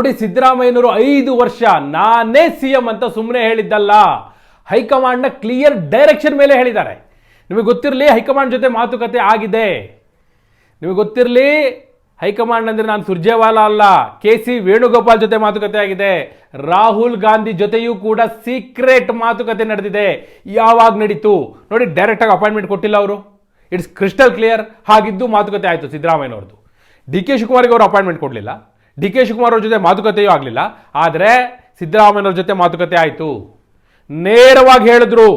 ನೋಡಿ ಸಿದ್ದರಾಮಯ್ಯನವರು ಐದು ವರ್ಷ ನಾನೇ ಸಿಎಂ ಅಂತ ಸುಮ್ಮನೆ ಹೇಳಿದ್ದಲ್ಲ. ಹೈಕಮಾಂಡ್ನ ಕ್ಲಿಯರ್ ಡೈರೆಕ್ಷನ್ ಮೇಲೆ ಹೇಳಿದ್ದಾರೆ. ನಿಮಗೆ ಗೊತ್ತಿರಲಿ ಹೈಕಮಾಂಡ್ ಜೊತೆ ಮಾತುಕತೆ ಆಗಿದೆ. ನಿಮಗೆ ಗೊತ್ತಿರಲಿ ಹೈಕಮಾಂಡ್ ಅಂದರೆ ನಾನು ಸುರ್ಜೇವಾಲಾ ಅಲ್ಲ, ಕೆ ಸಿ ವೇಣುಗೋಪಾಲ್ ಜೊತೆ ಮಾತುಕತೆ ಆಗಿದೆ. ರಾಹುಲ್ ಗಾಂಧಿ ಜೊತೆಯೂ ಕೂಡ ಸೀಕ್ರೆಟ್ ಮಾತುಕತೆ ನಡೆದಿದೆ. ಯಾವಾಗ ನಡೀತು? ನೋಡಿ ಡೈರೆಕ್ಟಾಗಿ ಅಪಾಯಿಂಟ್ಮೆಂಟ್ ಕೊಟ್ಟಿಲ್ಲ ಅವರು. It's crystal clear. ಹಾಗಿದ್ದು ಮಾತುಕತೆ ಆಯಿತು ಸಿದ್ದರಾಮಯ್ಯನವ್ರದ್ದು. ಡಿ ಕೆ ಶಿವಕುಮಾರ್ಗೆ ಅವರು ಅಪಾಯಿಂಟ್ಮೆಂಟ್ ಕೊಡಲಿಲ್ಲ. ಡಿ ಕೆ ಶಿವಕುಮಾರ್ ಅವ್ರ ಜೊತೆ ಮಾತುಕತೆಯೂ ಆಗಲಿಲ್ಲ, ಆದರೆ ಸಿದ್ದರಾಮಯ್ಯವ್ರ ಜೊತೆ ಮಾತುಕತೆ ಆಯಿತು. ನೇರವಾಗಿ ಹೇಳಿದ್ರು.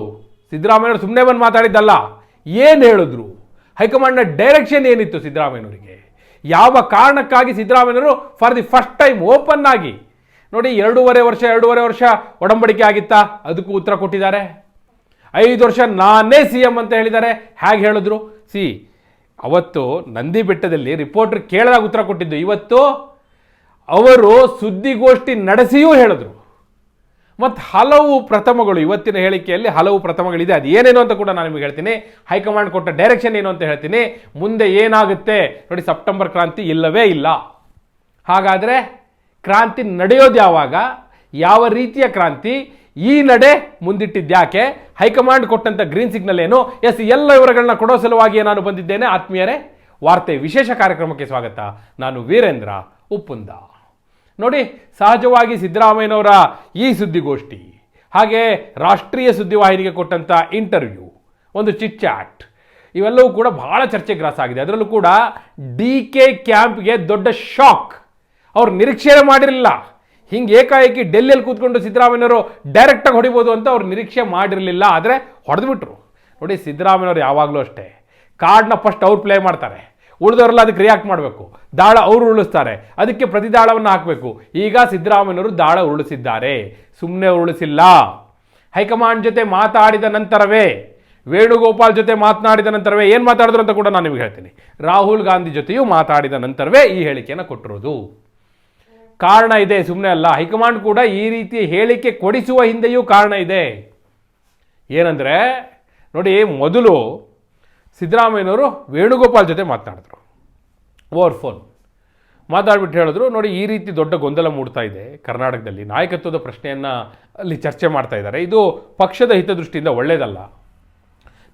ಸಿದ್ದರಾಮಯ್ಯವ್ರು ಸುಮ್ಮನೆ ಬಂದು ಮಾತಾಡಿದ್ದಲ್ಲ. ಏನು ಹೇಳಿದ್ರು? ಹೈಕಮಾಂಡ್ನ ಡೈರೆಕ್ಷನ್ ಏನಿತ್ತು ಸಿದ್ದರಾಮಯ್ಯನವರಿಗೆ? ಯಾವ ಕಾರಣಕ್ಕಾಗಿ ಸಿದ್ದರಾಮಯ್ಯವರು for the first time open ಆಗಿ, ನೋಡಿ, ಎರಡೂವರೆ ವರ್ಷ ಎರಡೂವರೆ ವರ್ಷ ಒಡಂಬಡಿಕೆ ಆಗಿತ್ತಾ? ಅದಕ್ಕೂ ಉತ್ತರ ಕೊಟ್ಟಿದ್ದಾರೆ. ಐದು ವರ್ಷ ನಾನೇ ಸಿ ಎಂ ಅಂತ ಹೇಳಿದ್ದಾರೆ. ಹೇಗೆ ಹೇಳಿದ್ರು? ಸಿ, ಅವತ್ತು ನಂದಿ ಬೆಟ್ಟದಲ್ಲಿ ರಿಪೋರ್ಟರ್ ಕೇಳಿದಾಗ ಉತ್ತರ ಕೊಟ್ಟಿದ್ದು, ಇವತ್ತು ಅವರು ಸುದ್ದಿಗೋಷ್ಠಿ ನಡೆಸಿಯೂ ಹೇಳಿದ್ರು. ಮತ್ತು ಹಲವು ಪ್ರಥಮಗಳು, ಇವತ್ತಿನ ಹೇಳಿಕೆಯಲ್ಲಿ ಹಲವು ಪ್ರಥಮಗಳಿದೆ. ಅದು ಏನೇನು ಅಂತ ಕೂಡ ನಾನು ನಿಮಗೆ ಹೇಳ್ತೀನಿ. ಹೈಕಮಾಂಡ್ ಕೊಟ್ಟ ಡೈರೆಕ್ಷನ್ ಏನು ಅಂತ ಹೇಳ್ತೀನಿ. ಮುಂದೆ ಏನಾಗುತ್ತೆ? ನೋಡಿ, ಸೆಪ್ಟೆಂಬರ್ ಕ್ರಾಂತಿ ಇಲ್ಲವೇ ಇಲ್ಲ. ಹಾಗಾದರೆ ಕ್ರಾಂತಿ ನಡೆಯೋದು ಯಾವಾಗ? ಯಾವ ರೀತಿಯ ಕ್ರಾಂತಿ? ಈ ನಡೆ ಮುಂದಿಟ್ಟಿದ್ಯಾಕೆ ಹೈಕಮಾಂಡ್ ಕೊಟ್ಟಂಥ ಗ್ರೀನ್ ಸಿಗ್ನಲ್ ಏನು? ಎಸ್, ಎಲ್ಲ ವಿವರಗಳನ್ನ ಕೊಡೋ ಸಲುವಾಗಿ ನಾನು ಬಂದಿದ್ದೇನೆ. ಆತ್ಮೀಯರೇ, ವಾರ್ತೆ ವಿಶೇಷ ಕಾರ್ಯಕ್ರಮಕ್ಕೆ ಸ್ವಾಗತ. ನಾನು ವೀರೇಂದ್ರ ಉಪ್ಪುಂದ. ನೋಡಿ, ಸಹಜವಾಗಿ ಸಿದ್ದರಾಮಯ್ಯನವರ ಈ ಸುದ್ದಿಗೋಷ್ಠಿ, ಹಾಗೆ ರಾಷ್ಟ್ರೀಯ ಸುದ್ದಿವಾಹಿನಿಗೆ ಕೊಟ್ಟಂಥ ಇಂಟರ್ವ್ಯೂ, ಒಂದು ಚಿಟ್ ಚಾಟ್ ಇವೆಲ್ಲವೂ ಕೂಡ ಬಹಳ ಚರ್ಚೆಗೆ ಗ್ರಾಸ ಆಗಿದೆ. ಅದರಲ್ಲೂ ಕೂಡ ಡಿ ಕೆ ಕ್ಯಾಂಪ್ಗೆ ದೊಡ್ಡ ಶಾಕ್ ಅವ್ರು ನಿರೀಕ್ಷೆ ಮಾಡಿರಲಿಲ್ಲ. ಹಿಂಗೆ ಏಕಾಏಕಿ ಡೆಲ್ಲಿಯಲ್ಲಿ ಕೂತ್ಕೊಂಡು ಸಿದ್ದರಾಮಯ್ಯನವರು ಡೈರೆಕ್ಟಾಗಿ ಹೊಡಿಬೋದು ಅಂತ ಅವ್ರು ನಿರೀಕ್ಷೆ ಮಾಡಿರಲಿಲ್ಲ. ಆದರೆ ಹೊಡೆದ್ಬಿಟ್ರು. ನೋಡಿ, ಸಿದ್ದರಾಮಯ್ಯನವರು ಯಾವಾಗಲೂ ಅಷ್ಟೇ. ಕಾರ್ಡ್ನ ಫಸ್ಟ್ ಅವ್ರು ಪ್ಲೇ ಮಾಡ್ತಾರೆ. ಉಳಿದವರೆಲ್ಲ ಅದಕ್ಕೆ ರಿಯಾಕ್ಟ್ ಮಾಡಬೇಕು. ದಾಳ ಅವರು ಉರುಳಿಸ್ತಾರೆ. ಅದಕ್ಕೆ ಪ್ರತಿದಾಳವನ್ನು ಹಾಕಬೇಕು. ಈಗ ಸಿದ್ದರಾಮಯ್ಯನವರು ದಾಳ ಉರುಳಿಸಿದ್ದಾರೆ. ಸುಮ್ಮನೆ ಉರುಳಿಸಿಲ್ಲ. ಹೈಕಮಾಂಡ್ ಜೊತೆ ಮಾತಾಡಿದ ನಂತರವೇ, ವೇಣುಗೋಪಾಲ್ ಜೊತೆ ಮಾತನಾಡಿದ ನಂತರವೇ, ಏನು ಮಾತಾಡಿದ್ರು ಅಂತ ಕೂಡ ನಾನು ನಿಮಗೆ ಹೇಳ್ತೀನಿ. ರಾಹುಲ್ ಗಾಂಧಿ ಜೊತೆಯೂ ಮಾತಾಡಿದ ನಂತರವೇ ಈ ಹೇಳಿಕೆಯನ್ನು ಕೊಟ್ಟಿರೋದು. ಕಾರಣ ಇದೆ ಸುಮ್ಮನೆ ಅಲ್ಲ. ಹೈಕಮಾಂಡ್ ಕೂಡ ಈ ರೀತಿ ಹೇಳಿಕೆ ಕೊಡಿಸುವ ಹಿಂದೆಯೂ ಕಾರಣ ಇದೆ. ಏನಂದರೆ, ನೋಡಿ, ಮೊದಲು ಸಿದ್ದರಾಮಯ್ಯನವರು ವೇಣುಗೋಪಾಲ್ ಜೊತೆ ಮಾತನಾಡಿದ್ರು. ಓವರ್ ಫೋನ್ ಮಾತಾಡ್ಬಿಟ್ಟು ಹೇಳಿದ್ರು ನೋಡಿ ಈ ರೀತಿ ದೊಡ್ಡ ಗೊಂದಲ ಮೂಡ್ತಾ ಇದೆ ಕರ್ನಾಟಕದಲ್ಲಿ. ನಾಯಕತ್ವದ ಪ್ರಶ್ನೆಯನ್ನು ಅಲ್ಲಿ ಚರ್ಚೆ ಮಾಡ್ತಾ ಇದ್ದಾರೆ. ಇದು ಪಕ್ಷದ ಹಿತದೃಷ್ಟಿಯಿಂದ ಒಳ್ಳೆಯದಲ್ಲ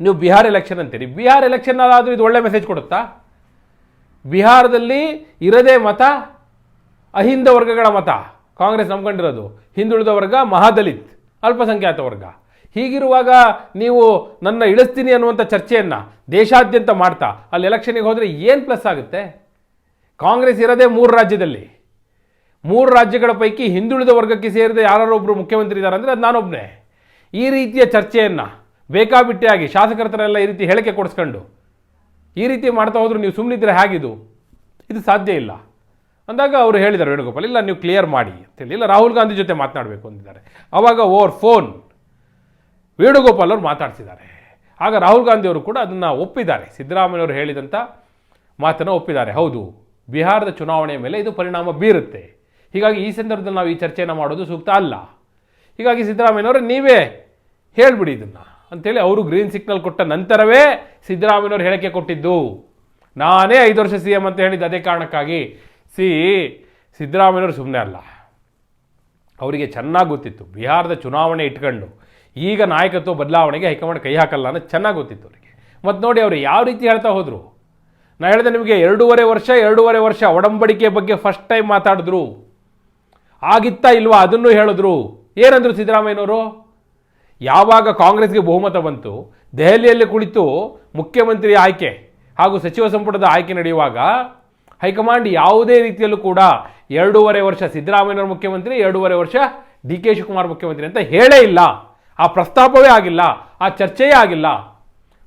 ನೀವು ಬಿಹಾರ್ ಎಲೆಕ್ಷನ್ ಅಂತೀರಿ. ಬಿಹಾರ್ ಎಲೆಕ್ಷನ್ ಆದರೂ ಇದು ಒಳ್ಳೆ ಮೆಸೇಜ್ ಕೊಡುತ್ತಾ? ಬಿಹಾರದಲ್ಲಿ ಇರದೇ ಮತ ಅಹಿಂದ ವರ್ಗಗಳ ಮತ. ಕಾಂಗ್ರೆಸ್ ನಂಬ್ಕೊಂಡಿರೋದು. ಹಿಂದುಳಿದ ವರ್ಗ ಮಹಾದಲಿತ್ ಅಲ್ಪಸಂಖ್ಯಾತ ವರ್ಗ. ಹೀಗಿರುವಾಗ ನೀವು ನನ್ನ ಇಳಿಸ್ತೀನಿ ಅನ್ನುವಂಥ ಚರ್ಚೆಯನ್ನು ದೇಶಾದ್ಯಂತ ಮಾಡ್ತಾ, ಅಲ್ಲಿ ಎಲೆಕ್ಷನಿಗೆ ಹೋದರೆ ಏನು ಪ್ಲಸ್ ಆಗುತ್ತೆ? ಕಾಂಗ್ರೆಸ್ ಇರೋದೇ ಮೂರು ರಾಜ್ಯದಲ್ಲಿ. ಮೂರು ರಾಜ್ಯಗಳ ಪೈಕಿ ಹಿಂದುಳಿದ ವರ್ಗಕ್ಕೆ ಸೇರಿದ ಯಾರೊಬ್ಬರು ಮುಖ್ಯಮಂತ್ರಿ ಇದ್ದಾರೆ ಅಂದರೆ ಅದು ನಾನೊಬ್ಬನೇ ಈ ರೀತಿಯ ಚರ್ಚೆಯನ್ನು ಬೇಕಾಬಿಟ್ಟಿಯಾಗಿ ಶಾಸಕರ ಹತ್ರ ಎಲ್ಲ ಈ ರೀತಿ ಹೇಳಿಕೆ ಕೊಡಿಸ್ಕೊಂಡು, ಈ ರೀತಿ ಮಾಡ್ತಾ ಹೋದರೂ ನೀವು ಸುಮ್ಮನಿದ್ರೆ ಹೇಗಿದು? ಇದು ಸಾಧ್ಯ ಇಲ್ಲ. ಅಂದಾಗ ಅವರು ಹೇಳಿದರು, ವೇಣುಗೋಪಾಲ್, ಇಲ್ಲ, ನೀವು ಕ್ಲಿಯರ್ ಮಾಡಿ ಅಂತೇಳಿ ಇಲ್ಲ, ರಾಹುಲ್ ಗಾಂಧಿ ಜೊತೆ ಮಾತನಾಡಬೇಕು ಅಂದಿದ್ದಾರೆ. ಅವಾಗ ಓವರ್ ಫೋನ್ ವೇಣುಗೋಪಾಲ್ ಅವರು ಮಾತಾಡ್ತಿದ್ದಾರೆ. ಆಗ ರಾಹುಲ್ ಗಾಂಧಿ ಅವರು ಕೂಡ ಅದನ್ನು ಒಪ್ಪಿದ್ದಾರೆ. ಸಿದ್ದರಾಮಯ್ಯವರು ಹೇಳಿದಂಥ ಮಾತನ್ನು ಒಪ್ಪಿದ್ದಾರೆ. ಹೌದು, ಬಿಹಾರದ ಚುನಾವಣೆಯ ಮೇಲೆ ಇದು ಪರಿಣಾಮ ಬೀರುತ್ತೆ. ಹೀಗಾಗಿ ಈ ಸಂದರ್ಭದಲ್ಲಿ ನಾವು ಈ ಚರ್ಚೆಯನ್ನು ಮಾಡೋದು ಸೂಕ್ತ ಅಲ್ಲ. ಹೀಗಾಗಿ ಸಿದ್ದರಾಮಯ್ಯನವರು ನೀವೇ ಹೇಳಿಬಿಡಿ ಇದನ್ನು. ಅಂಥೇಳಿ ಅವರು ಗ್ರೀನ್ ಸಿಗ್ನಲ್ ಕೊಟ್ಟ ನಂತರವೇ ಸಿದ್ದರಾಮಯ್ಯವರು ಹೇಳಿಕೆ ಕೊಟ್ಟಿದ್ದು. ನಾನೇ ಐದು ವರ್ಷ ಸಿ ಎಂ ಅಂತ ಹೇಳಿದ್ದು ಅದೇ ಕಾರಣಕ್ಕಾಗಿ. ಸಿ, ಸಿದ್ದರಾಮಯ್ಯವರು ಸುಮ್ಮನೆ ಅಲ್ಲ. ಅವರಿಗೆ ಚೆನ್ನಾಗಿ ಗೊತ್ತಿತ್ತು. ಬಿಹಾರದ ಚುನಾವಣೆ ಇಟ್ಕೊಂಡು ಈಗ ನಾಯಕತ್ವ ಬದಲಾವಣೆಗೆ ಹೈಕಮಾಂಡ್ ಕೈ ಹಾಕಲ್ಲ ಅನ್ನೋದು ಚೆನ್ನಾಗಿ ಗೊತ್ತಿತ್ತು ಅವರಿಗೆ. ಮತ್ತು ನೋಡಿ ಅವರು ಯಾವ ರೀತಿ ಹೇಳ್ತಾ ಹೋದರು? ನಾನು ಹೇಳಿದೆ ನಿಮಗೆ ಎರಡೂವರೆ ವರ್ಷ ಎರಡೂವರೆ ವರ್ಷ ಒಡಂಬಡಿಕೆ ಬಗ್ಗೆ ಫಸ್ಟ್ ಟೈಮ್ ಮಾತಾಡಿದ್ರು. ಆಗಿತ್ತಾ ಇಲ್ವಾ ಅದನ್ನು ಹೇಳಿದ್ರು. ಏನಂದ್ರು ಸಿದ್ದರಾಮಯ್ಯನವರು? ಯಾವಾಗ ಕಾಂಗ್ರೆಸ್ಗೆ ಬಹುಮತ ಬಂತು, ದೆಹಲಿಯಲ್ಲಿ ಕುಳಿತು ಮುಖ್ಯಮಂತ್ರಿ ಆಯ್ಕೆ ಹಾಗೂ ಸಚಿವ ಸಂಪುಟದ ಆಯ್ಕೆ ನಡೆಯುವಾಗ ಹೈಕಮಾಂಡ್ ಯಾವುದೇ ರೀತಿಯಲ್ಲೂ ಕೂಡ ಎರಡೂವರೆ ವರ್ಷ ಸಿದ್ದರಾಮಯ್ಯನವರು ಮುಖ್ಯಮಂತ್ರಿ, ಎರಡೂವರೆ ವರ್ಷ ಡಿ ಕೆ ಶಿವಕುಮಾರ್ ಮುಖ್ಯಮಂತ್ರಿ ಅಂತ ಹೇಳೇ ಇಲ್ಲ. ಆ ಪ್ರಸ್ತಾಪವೇ ಆಗಿಲ್ಲ, ಆ ಚರ್ಚೆಯೇ ಆಗಿಲ್ಲ.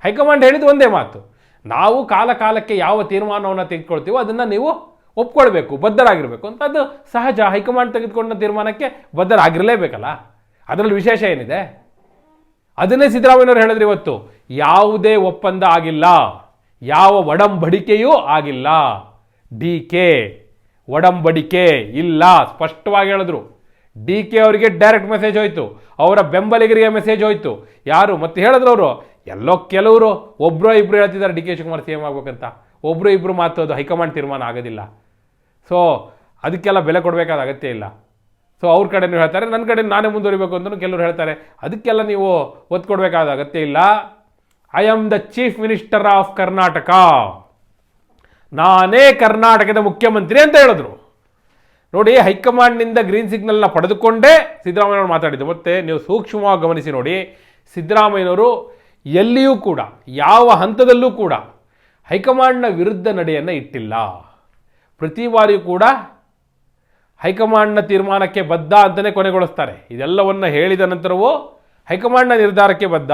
ಹೈಕಮಾಂಡ್ ಹೇಳಿದ ಒಂದೇ ಮಾತು. ನಾವು ಕಾಲ ಕಾಲಕ್ಕೆ ಯಾವ ತೀರ್ಮಾನವನ್ನು ತೆಗೆದುಕೊಳ್ತೀವೋ ಅದನ್ನು ನೀವು ಒಪ್ಕೊಳ್ಬೇಕು, ಬದ್ಧರಾಗಿರಬೇಕು ಅಂತ ಅದು ಸಹಜ. ಹೈಕಮಾಂಡ್ ತೆಗೆದುಕೊಂಡ ತೀರ್ಮಾನಕ್ಕೆ ಬದ್ಧರಾಗಿರಲೇಬೇಕಲ್ಲ? ಅದರಲ್ಲಿ ವಿಶೇಷ ಏನಿದೆ? ಅದನ್ನೇ ಸಿದ್ದರಾಮಯ್ಯನವರು ಹೇಳಿದ್ರು ಇವತ್ತು. ಯಾವುದೇ ಒಪ್ಪಂದ ಆಗಿಲ್ಲ. ಯಾವ ಒಡಂಬಡಿಕೆಯೂ ಆಗಿಲ್ಲ. ಡಿ ಕೆ ಒಡಂಬಡಿಕೆ ಇಲ್ಲ, ಸ್ಪಷ್ಟವಾಗಿ ಹೇಳಿದ್ರು. ಡಿ ಕೆ ಅವರಿಗೆ ಡೈರೆಕ್ಟ್ ಮೆಸೇಜ್ ಹೋಯ್ತು. ಅವರ ಬೆಂಬಲಿಗರಿಗೆ ಮೆಸೇಜ್ ಹೋಯ್ತು. ಯಾರು? ಮತ್ತೆ ಹೇಳಿದ್ರು ಅವರು, ಎಲ್ಲೋ ಕೆಲವರು ಒಬ್ಬರು ಇಬ್ಬರು ಹೇಳ್ತಿದ್ದಾರೆ D K Shivakumar C M ಆಗ್ಬೇಕಂತ. ಒಬ್ಬರು ಇಬ್ಬರು ಮಾತು ಅದು ಹೈಕಮಾಂಡ್ ತೀರ್ಮಾನ ಆಗೋದಿಲ್ಲ. ಸೊ ಅದಕ್ಕೆಲ್ಲ ಬೆಲೆ ಕೊಡಬೇಕಾದ ಅಗತ್ಯ ಇಲ್ಲ. ಸೊ ಅವ್ರ ಕಡೆನೂ ಹೇಳ್ತಾರೆ ನನ್ನ ಕಡೆ ನಾನೇ ಮುಂದುವರಿಬೇಕು ಅಂತಲೂ ಕೆಲವರು ಹೇಳ್ತಾರೆ. ಅದಕ್ಕೆಲ್ಲ ನೀವು ಒತ್ತು ಕೊಡಬೇಕಾದ ಅಗತ್ಯ ಇಲ್ಲ. I am the chief minister of Karnataka ನಾನೇ ಕರ್ನಾಟಕದ ಮುಖ್ಯಮಂತ್ರಿ ಅಂತ ಹೇಳಿದ್ರು. ನೋಡಿ, ಹೈಕಮಾಂಡ್ನಿಂದ ಗ್ರೀನ್ ಸಿಗ್ನಲ್ನ ಪಡೆದುಕೊಂಡೇ ಸಿದ್ದರಾಮಯ್ಯನವರು ಮಾತಾಡಿದ್ದು ಮತ್ತೆ ನೀವು ಸೂಕ್ಷ್ಮವಾಗಿ ಗಮನಿಸಿ ನೋಡಿ, ಸಿದ್ದರಾಮಯ್ಯನವರು ಎಲ್ಲಿಯೂ ಕೂಡ, ಯಾವ ಹಂತದಲ್ಲೂ ಕೂಡ ಹೈಕಮಾಂಡ್ನ ವಿರುದ್ಧ ನಡೆಯನ್ನು ಇಟ್ಟಿಲ್ಲ. ಪ್ರತಿ ಬಾರಿಯೂ ಕೂಡ ಹೈಕಮಾಂಡ್ನ ತೀರ್ಮಾನಕ್ಕೆ ಬದ್ಧ ಅಂತಲೇ ಕೊನೆಗೊಳಿಸ್ತಾರೆ. ಇದೆಲ್ಲವನ್ನು ಹೇಳಿದ ನಂತರವೂ ಹೈಕಮಾಂಡ್ನ ನಿರ್ಧಾರಕ್ಕೆ ಬದ್ಧ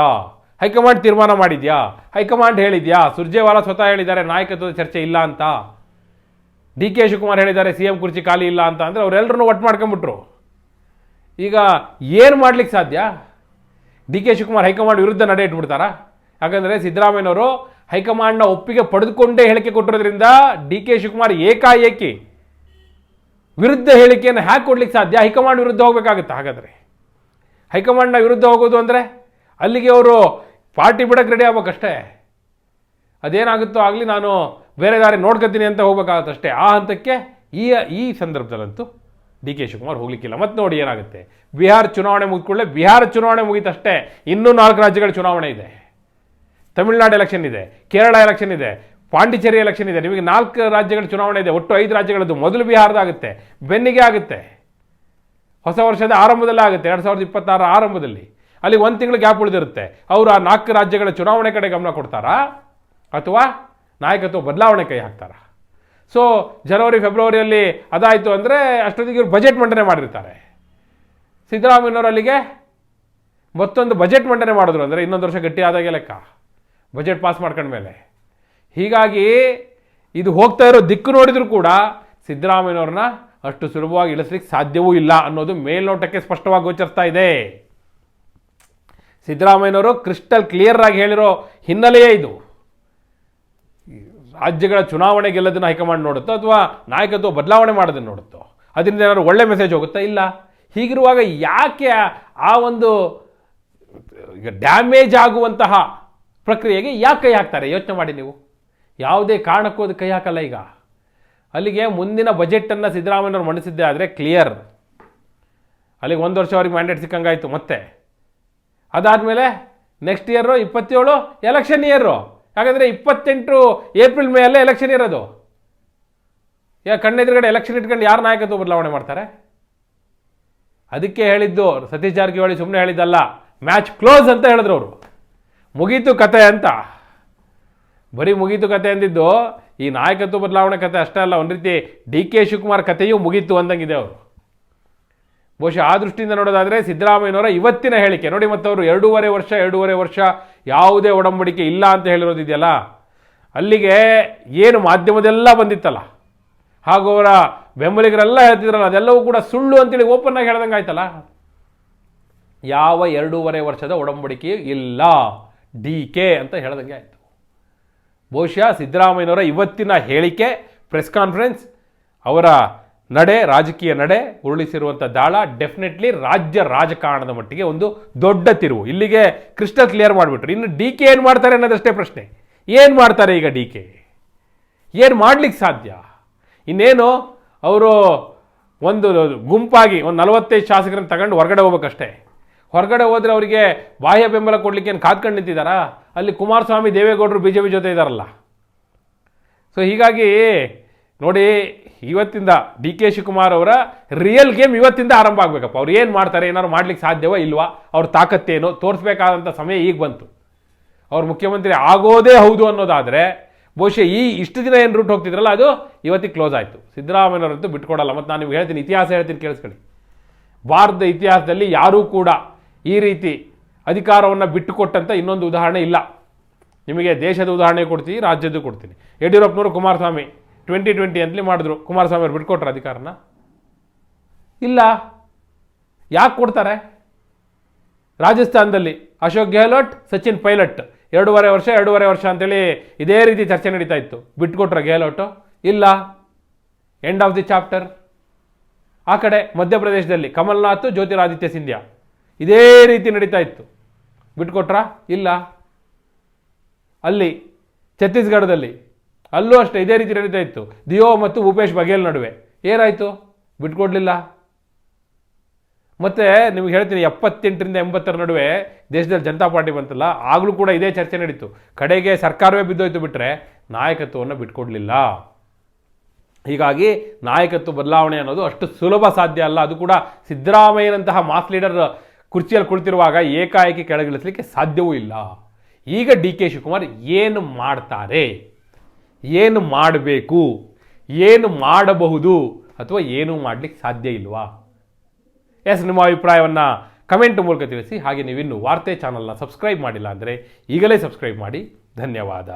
ಹೈಕಮಾಂಡ್ ತೀರ್ಮಾನ ಮಾಡಿದ್ಯಾ? ಹೈಕಮಾಂಡ್ ಹೇಳಿದ್ಯಾ? ಸುರ್ಜೇವಾಲಾ ಸ್ವತಃ ಹೇಳಿದ್ದಾರೆ, ನಾಯಕತ್ವದ ಚರ್ಚೆ ಇಲ್ಲ ಅಂತ. ಡಿ ಕೆ ಶಿವಕುಮಾರ್ ಹೇಳಿದ್ದಾರೆ, ಸಿ ಎಂ ಕುರ್ಚಿ ಖಾಲಿ ಇಲ್ಲ ಅಂತ ಅಂದರೆ ಅವರೆಲ್ಲರೂ ಒಟ್ಟು ಮಾಡ್ಕೊಂಬಿಟ್ರು ಈಗ ಏನು ಮಾಡ್ಲಿಕ್ಕೆ ಸಾಧ್ಯ? ಡಿ ಕೆ ಶಿವಕುಮಾರ್ ಹೈಕಮಾಂಡ್ ವಿರುದ್ಧ ನಡೆ ಇಟ್ಬಿಡ್ತಾರಾ? ಯಾಕಂದರೆ ಸಿದ್ದರಾಮಯ್ಯನವರು ಹೈಕಮಾಂಡ್ನ ಒಪ್ಪಿಗೆ ಪಡೆದುಕೊಂಡೇ ಹೇಳಿಕೆ ಕೊಟ್ಟಿರೋದ್ರಿಂದ ಡಿ ಕೆ ಶಿವಕುಮಾರ್ ಏಕಾಏಕಿ ವಿರುದ್ಧ ಹೇಳಿಕೆಯನ್ನು ಹ್ಯಾಕ್ ಕೊಡ್ಲಿಕ್ಕೆ ಸಾಧ್ಯ? ಹೈಕಮಾಂಡ್ ವಿರುದ್ಧ ಹೋಗಬೇಕಾಗುತ್ತೆ ಹಾಗಾದರೆ? ಹೈಕಮಾಂಡ್ನ ವಿರುದ್ಧ ಹೋಗೋದು ಅಂದರೆ ಅಲ್ಲಿಗೆ ಅವರು ಪಾರ್ಟಿ ಬಿಡಕ್ಕೆ ರೆಡಿ ಆಗ್ಬೇಕಷ್ಟೇ. ಅದೇನಾಗುತ್ತೋ ಆಗಲಿ ನಾನು ಬೇರೆ ದಾರಿ ನೋಡ್ಕೊತೀನಿ ಅಂತ ಹೋಗ್ಬೇಕಾಗತ್ತಷ್ಟೇ ಆ ಹಂತಕ್ಕೆ ಈ ಈ ಸಂದರ್ಭದಲ್ಲಂತೂ ಡಿ ಕೆ ಶಿವಕುಮಾರ್ ಹೋಗ್ಲಿಕ್ಕಿಲ್ಲ. ಮತ್ತೆ ನೋಡಿ ಏನಾಗುತ್ತೆ? ಬಿಹಾರ ಚುನಾವಣೆ ಮುಗಿದ್ಕೊಳ್ಳೆ ಬಿಹಾರ ಚುನಾವಣೆ ಮುಗೀತಷ್ಟೇ. ಇನ್ನೂ ನಾಲ್ಕು ರಾಜ್ಯಗಳ ಚುನಾವಣೆ ಇದೆ. ತಮಿಳುನಾಡು ಎಲೆಕ್ಷನ್ ಇದೆ, ಕೇರಳ ಎಲೆಕ್ಷನ್ ಇದೆ, ಪಾಂಡಿಚೇರಿ ಎಲೆಕ್ಷನ್ ಇದೆ. ನಿಮಗೆ ನಾಲ್ಕು ರಾಜ್ಯಗಳ ಚುನಾವಣೆ ಇದೆ. ಒಟ್ಟು ಐದು ರಾಜ್ಯಗಳದ್ದು ಮೊದಲು ಬಿಹಾರದಾಗುತ್ತೆ ಬೆನ್ನಿಗೆ ಆಗುತ್ತೆ. ಹೊಸ ವರ್ಷದ ಆರಂಭದಲ್ಲೇ ಆಗುತ್ತೆ, ಎರಡು ಸಾವಿರದ ಇಪ್ಪತ್ತಾರರ ಆರಂಭದಲ್ಲಿ. ಅಲ್ಲಿ ಒಂದು ತಿಂಗಳು ಗ್ಯಾಪ್ ಉಳಿದಿರುತ್ತೆ. ಅವರು ಆ ನಾಲ್ಕು ರಾಜ್ಯಗಳ ಚುನಾವಣೆ ಕಡೆ ಗಮನ ಕೊಡ್ತಾರಾ? ಅಥವಾ ನಾಯಕತ್ವ ಬದಲಾವಣೆ ಕೈ ಹಾಕ್ತಾರೆ. ಸೊ ಜನವರಿ ಫೆಬ್ರವರಿಯಲ್ಲಿ ಅದಾಯಿತು ಅಂದರೆ ಅಷ್ಟೊತ್ತಿಗೆ ಇವರು ಬಜೆಟ್ ಮಂಡನೆ ಮಾಡಿರ್ತಾರೆ. ಸಿದ್ದರಾಮಯ್ಯನವರು ಅಲ್ಲಿಗೆ ಮತ್ತೊಂದು ಬಜೆಟ್ ಮಂಡನೆ ಮಾಡಿದ್ರು ಅಂದರೆ ಇನ್ನೊಂದು ವರ್ಷ ಗಟ್ಟಿಯಾದಾಗೆ ಲೆಕ್ಕ. ಬಜೆಟ್ ಪಾಸ್ ಮಾಡ್ಕೊಂಡ್ಮೇಲೆ. ಹೀಗಾಗಿ ಇದು ಹೋಗ್ತಾ ಇರೋ ದಿಕ್ಕು ನೋಡಿದರೂ ಕೂಡ ಸಿದ್ದರಾಮಯ್ಯನವ್ರನ್ನ ಅಷ್ಟು ಸುಲಭವಾಗಿ ಇಳಿಸ್ಲಿಕ್ಕೆ ಸಾಧ್ಯವೂ ಇಲ್ಲ ಅನ್ನೋದು ಮೇಲ್ನೋಟಕ್ಕೆ ಸ್ಪಷ್ಟವಾಗಿ ಗೋಚರಿಸ್ತಾ ಇದೆ. ಸಿದ್ದರಾಮಯ್ಯನವರು ಕ್ರಿಸ್ಟಲ್ ಕ್ಲಿಯರ್ ಆಗಿ ಹೇಳಿರೋ ಹಿನ್ನೆಲೆಯೇ ಇದು. ರಾಜ್ಯಗಳ ಚುನಾವಣೆ ಗೆಲ್ಲದನ್ನು ಹೈಕಮಾಂಡ್ ನೋಡುತ್ತೋ ಅಥವಾ ನಾಯಕತ್ವ ಬದಲಾವಣೆ ಮಾಡೋದನ್ನು ನೋಡುತ್ತೋ? ಅದರಿಂದ ಏನಾದ್ರು ಒಳ್ಳೆ ಮೆಸೇಜ್ ಹೋಗುತ್ತಾ ಇಲ್ಲ? ಹೀಗಿರುವಾಗ ಯಾಕೆ ಆ- ಒಂದು ಡ್ಯಾಮೇಜ್ ಆಗುವಂತಹ ಪ್ರಕ್ರಿಯೆಗೆ ಯಾಕೆ ಕೈ ಹಾಕ್ತಾರೆ? ಯೋಚನೆ ಮಾಡಿ ನೀವು. ಯಾವುದೇ ಕಾರಣಕ್ಕೂ ಅದು ಕೈ ಹಾಕಲ್ಲ ಈಗ. ಅಲ್ಲಿಗೆ ಮುಂದಿನ ಬಜೆಟನ್ನು ಸಿದ್ದರಾಮಯ್ಯವ್ರು ಮಂಡಿಸಿದ್ದೆ ಆದರೆ ಕ್ಲಿಯರ್ ಅಲ್ಲಿಗೆ ಒಂದು ವರ್ಷ ಅವ್ರಿಗೆ ಮ್ಯಾಂಡೇಟ್ ಸಿಕ್ಕಂಗಾಯಿತು ಮತ್ತೆ. ಅದಾದಮೇಲೆ ನೆಕ್ಸ್ಟ್ ಇಯರು ಇಪ್ಪತ್ತೇಳು ಎಲೆಕ್ಷನ್ ಇಯರು ಯಾಕಂದರೆ ಇಪ್ಪತ್ತೆಂಟು ಏಪ್ರಿಲ್ ಮೇ ಅಲ್ಲೇ ಎಲೆಕ್ಷನ್ ಇರೋದು. ಯಾ ಕಣ್ಣೆದುರುಗಡೆ ಎಲೆಕ್ಷನ್ ಇಟ್ಕೊಂಡು ಯಾರು ನಾಯಕತ್ವ ಬದಲಾವಣೆ ಮಾಡ್ತಾರೆ? ಅದಕ್ಕೆ ಹೇಳಿದ್ದು ಸತೀಶ್ ಜಾರಕಿಹೊಳಿ ಸುಮ್ಮನೆ ಹೇಳಿದ್ದಲ್ಲ, ಮ್ಯಾಚ್ ಕ್ಲೋಸ್ ಅಂತ ಹೇಳಿದ್ರು ಅವರು. ಮುಗೀತು ಕತೆ ಅಂತ. ಬರೀ ಮುಗೀತು ಕತೆ ಅಂದಿದ್ದು ಈ ನಾಯಕತ್ವ ಬದಲಾವಣೆ ಕತೆ ಅಷ್ಟೇ ಅಲ್ಲ, ಒಂದು ರೀತಿ ಡಿ ಕೆ ಶಿವಕುಮಾರ್ ಕತೆಯೂ ಮುಗೀತು ಅಂದಂಗಿದೆ ಅವರು. ಬಹುಶಃ ಆ ದೃಷ್ಟಿಯಿಂದ ನೋಡೋದಾದರೆ ಸಿದ್ದರಾಮಯ್ಯನವರ ಇವತ್ತಿನ ಹೇಳಿಕೆ. ನೋಡಿ ಮತ್ತು ಅವರು ಎರಡೂವರೆ ವರ್ಷ ಎರಡೂವರೆ ವರ್ಷ ಯಾವುದೇ ಒಡಂಬಡಿಕೆ ಇಲ್ಲ ಅಂತ ಹೇಳಿರೋದಿದೆಯಲ್ಲ? ಅಲ್ಲಿಗೆ ಏನು ಮಾಧ್ಯಮದೆಲ್ಲ ಬಂದಿತ್ತಲ್ಲ? ಹಾಗೂ ಅವರ ಬೆಂಬಲಿಗರೆಲ್ಲ ಹೇಳ್ತಿದ್ರಲ್ಲ, ಅದೆಲ್ಲವೂ ಕೂಡ ಸುಳ್ಳು ಅಂತೇಳಿ ಓಪನ್ ಆಗಿ ಹೇಳ್ದಂಗೆ ಆಯ್ತಲ್ಲ? ಯಾವ ಎರಡೂವರೆ ವರ್ಷದ ಒಡಂಬಡಿಕೆಯೂ ಇಲ್ಲ. ಡಿ ಕೆ ಅಂತ ಹೇಳ್ದಂಗೆ ಆಯಿತು. ಬಹುಶಃ ಸಿದ್ದರಾಮಯ್ಯನವರ ಇವತ್ತಿನ ಹೇಳಿಕೆ ಪ್ರೆಸ್ ಕಾನ್ಫರೆನ್ಸ್ ಅವರ ನಡೆ, ರಾಜಕೀಯ ನಡೆ ಉರುಳಿಸಿರುವಂಥ ದಾಳ ಡೆಫಿನೆಟ್ಲಿ ರಾಜ್ಯ ರಾಜಕಾರಣದ ಮಟ್ಟಿಗೆ ಒಂದು ದೊಡ್ಡ ತಿರುವು. ಇಲ್ಲಿಗೆ ಕ್ರಿಸ್ಟಲ್ ಕ್ಲಿಯರ್ ಮಾಡಿಬಿಟ್ರು. ಇನ್ನು ಡಿ ಕೆ ಏನು ಮಾಡ್ತಾರೆ ಅನ್ನೋದಷ್ಟೇ ಪ್ರಶ್ನೆ. ಏನು ಮಾಡ್ತಾರೆ ಈಗ ಡಿ ಕೆ? ಏನು ಮಾಡ್ಲಿಕ್ಕೆ ಸಾಧ್ಯ? ಇನ್ನೇನು ಅವರು ಒಂದು ಗುಂಪಾಗಿ ಒಂದು ನಲವತ್ತೈದು ಶಾಸಕರನ್ನು ತಗೊಂಡು ಹೊರಗಡೆ ಹೋಗ್ಬೇಕಷ್ಟೇ. ಹೊರಗಡೆ ಹೋದರೆ ಅವರಿಗೆ ಬಾಹ್ಯ ಬೆಂಬಲ ಕೊಡಲಿಕ್ಕೆ ಏನು ಕಾದ್ಕೊಂಡು ನಿಂತಿದ್ದಾರಾ ಅಲ್ಲಿ ಕುಮಾರಸ್ವಾಮಿ, ದೇವೇಗೌಡರು, ಬಿ ಜೆ ಪಿ ಜೊತೆ ಇದ್ದಾರಲ್ಲ ಸೊ ಹೀಗಾಗಿ ನೋಡಿ, ಇವತ್ತಿಂದ ಡಿ ಕೆ ಶಿವಕುಮಾರ್ ಅವರ ರಿಯಲ್ ಗೇಮ್ ಇವತ್ತಿಂದ ಆರಂಭ ಆಗಬೇಕಪ್ಪ. ಅವ್ರು ಏನು ಮಾಡ್ತಾರೆ, ಏನಾದ್ರು ಮಾಡ್ಲಿಕ್ಕೆ ಸಾಧ್ಯವೋ ಇಲ್ವಾ, ಅವ್ರ ತಾಕತ್ತೇನು ತೋರಿಸ್ಬೇಕಾದಂಥ ಸಮಯ ಈಗ ಬಂತು. ಅವ್ರು ಮುಖ್ಯಮಂತ್ರಿ ಆಗೋದೇ ಹೌದು ಅನ್ನೋದಾದರೆ, ಬಹುಶಃ ಈ ಇಷ್ಟು ದಿನ ಏನು ರೂಟ್ ಹೋಗ್ತಿದ್ರಲ್ಲ, ಅದು ಇವತ್ತಿಗೆ ಕ್ಲೋಸ್ ಆಯಿತು. ಸಿದ್ದರಾಮಯ್ಯನವರಂತೂ ಬಿಟ್ಕೊಡಲ್ಲ. ಮತ್ತು ನಾನು ನಿಮ್ಗೆ ಹೇಳ್ತೀನಿ, ಇತಿಹಾಸ ಹೇಳ್ತೀನಿ, ಕೇಳಿಸ್ಕೊಳ್ಳಿ. ಭಾರತದ ಇತಿಹಾಸದಲ್ಲಿ ಯಾರೂ ಕೂಡ ಈ ರೀತಿ ಅಧಿಕಾರವನ್ನು ಬಿಟ್ಟುಕೊಟ್ಟಂಥ ಇನ್ನೊಂದು ಉದಾಹರಣೆ ಇಲ್ಲ. ನಿಮಗೆ ದೇಶದ ಉದಾಹರಣೆ ಕೊಡ್ತೀನಿ, ರಾಜ್ಯದ್ದು ಕೊಡ್ತೀನಿ. ಯಡಿಯೂರಪ್ಪನವರು ಕುಮಾರಸ್ವಾಮಿ ಟ್ವೆಂಟಿ ಟ್ವೆಂಟಿ ಅಂತಲೇ ಮಾಡಿದ್ರು. ಕುಮಾರಸ್ವಾಮಿ ಅವ್ರು ಬಿಟ್ಕೊಟ್ರ ಅಧಿಕಾರನ. ಇಲ್ಲ. ಯಾಕೆ ಕೊಡ್ತಾರೆ? ರಾಜಸ್ಥಾನದಲ್ಲಿ ಅಶೋಕ್ ಗೆಹ್ಲೋಟ್, ಸಚಿನ್ ಪೈಲಟ್. ಎರಡೂವರೆ ವರ್ಷ ಎರಡೂವರೆ ವರ್ಷ ಅಂತೇಳಿ ಇದೇ ರೀತಿ ಚರ್ಚೆ ನಡೀತಾ ಇತ್ತು. ಬಿಟ್ಕೊಟ್ರ ಗೆಹ್ಲೋಟು? ಇಲ್ಲ. ಎಂಡ್ ಆಫ್ ದಿ ಚಾಪ್ಟರ್ ಆ ಕಡೆ ಮಧ್ಯಪ್ರದೇಶದಲ್ಲಿ ಕಮಲ್ನಾಥ್, ಜ್ಯೋತಿರಾದಿತ್ಯ ಸಿಂಧ್ಯಾ. ಇದೇ ರೀತಿ ನಡೀತಾ ಇತ್ತು. ಬಿಟ್ಕೊಟ್ರಾ? ಇಲ್ಲ. ಅಲ್ಲಿ ಛತ್ತೀಸ್ಗಢದಲ್ಲಿ ಅಲ್ಲೂ ಅಷ್ಟೇ ಇದೇ ರೀತಿ ನಡೀತಾ ಇತ್ತು. ದಿಯೋ ಮತ್ತು ಭೂಪೇಶ್ ಬಘೇಲ್ ನಡುವೆ. ಏನಾಯಿತು? ಬಿಟ್ಕೊಡ್ಲಿಲ್ಲ. ಮತ್ತು ನಿಮ್ಗೆ ಹೇಳ್ತೀನಿ, ಎಪ್ಪತ್ತೆಂಟರಿಂದ ಎಂಬತ್ತರ ನಡುವೆ ದೇಶದಲ್ಲಿ ಜನತಾ ಪಾರ್ಟಿ ಬಂತಲ್ಲ, ಆಗಲೂ ಕೂಡ ಇದೇ ಚರ್ಚೆ ನಡೀತು. ಕಡೆಗೆ ಸರ್ಕಾರವೇ ಬಿದ್ದೋಯ್ತು ಬಿಟ್ಟರೆ ನಾಯಕತ್ವವನ್ನು ಬಿಟ್ಕೊಡ್ಲಿಲ್ಲ. ಹೀಗಾಗಿ ನಾಯಕತ್ವ ಬದಲಾವಣೆ ಅನ್ನೋದು ಅಷ್ಟು ಸುಲಭ ಸಾಧ್ಯ ಅಲ್ಲ. ಅದು ಕೂಡ ಸಿದ್ದರಾಮಯ್ಯನಂತಹ ಮಾಸ್ ಲೀಡರ್ ಕುರ್ಚಿಯಲ್ಲಿ ಕುಳಿತಿರುವಾಗ ಏಕಾಏಕಿ ಕೆಳಗಿಳಿಸಲಿಕ್ಕೆ ಸಾಧ್ಯವೂ ಇಲ್ಲ. ಈಗ ಡಿ ಕೆ ಶಿವಕುಮಾರ್ ಏನು ಮಾಡ್ತಾರೆ? ಏನು ಮಾಡಬೇಕು? ಏನು ಮಾಡಬಹುದು? ಅಥವಾ ಏನು ಮಾಡಲಿಕ್ಕೆ ಸಾಧ್ಯ ಇಲ್ವಾ? ಎಸ್, ನಿಮ್ಮ ಅಭಿಪ್ರಾಯವನ್ನು ಕಮೆಂಟ್ ಮೂಲಕ ತಿಳಿಸಿ. ಹಾಗೆ ನೀವಿನ್ನು ವಾರ್ತೆ ಚಾನಲ್ನ ಸಬ್ಸ್ಕ್ರೈಬ್ ಮಾಡಿಲ್ಲ ಅಂದರೆ ಈಗಲೇ ಸಬ್ಸ್ಕ್ರೈಬ್ ಮಾಡಿ. ಧನ್ಯವಾದ.